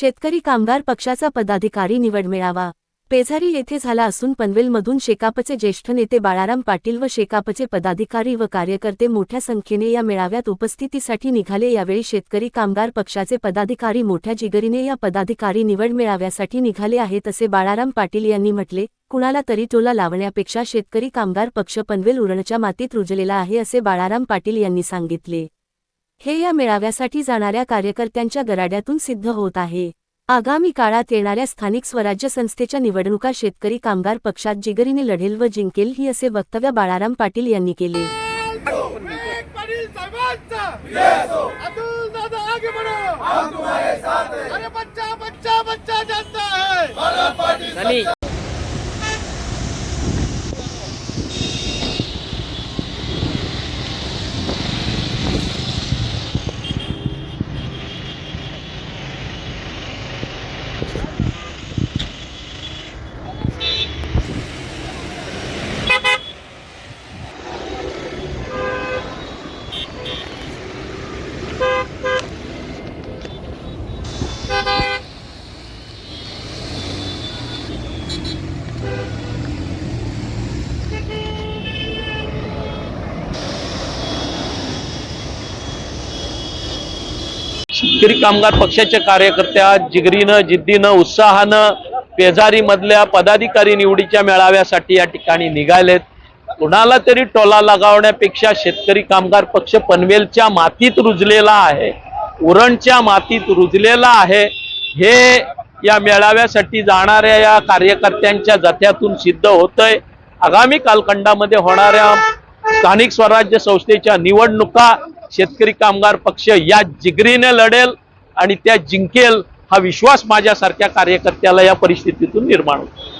शेतकरी कामगार पक्षाचा पदाधिकारी निवड मेळावा. पेझारी येथे झाला असून पनवेलमधून शेकापचे ज्येष्ठ नेते बाळाराम पाटील व शेकापचे पदाधिकारी व कार्यकर्ते मोठ्या संख्येने या मेळाव्यात उपस्थितीसाठी निघाले. यावेळी शेतकरी कामगार पक्षाचे पदाधिकारी मोठ्या जिगरीने या पदाधिकारी निवड मेळाव्यासाठी निघाले आहेत असे बाळाराम पाटील यांनी म्हटले. कुणाला तरी टोला लावण्यापेक्षा शेतकरी कामगार पक्ष पनवेल उरणच्या मातीत रुजलेला आहे असे बाळाराम पाटील यांनी सांगितले. हे या मेळाव्यासाठी जाणाऱ्या कार्यकर्त्यांच्या गराड्यातून सिद्ध होत आहे. आगामी काळात येणाऱ्या स्थानिक स्वराज्य संस्थेच्या निवडणुका शेतकरी कामगार पक्षात जिगरीने लढेल व जिंकेल ही असे वक्तव्य बाळाराम पाटील यांनी केले. शेतकरी कामगार पक्षाच्या कार्यकर्त्या जिगरीनं जिद्दीनं उत्साहानं पेजारीमधल्या पदाधिकारी निवडीच्या मेळाव्यासाठी या ठिकाणी निघालेत. कुणाला तरी टोला लगावण्यापेक्षा शेतकरी कामगार पक्ष पनवेलच्या मातीत रुजलेला आहे. उरणच्या मातीत रुजलेला आहे. हे या मेळाव्यासाठी जाणाऱ्या या कार्यकर्त्यांच्या जथ्यातून सिद्ध होतंय. आगामी कालखंडामध्ये होणाऱ्या स्थानिक स्वराज्य संस्थेच्या निवडणुका शेतकरी कामगार पक्ष या जिगरीने लढेल आणि त्या जिंकेल हा विश्वास माझ्यासारख्या कार्यकर्त्याला या परिस्थितीतून निर्माण होतो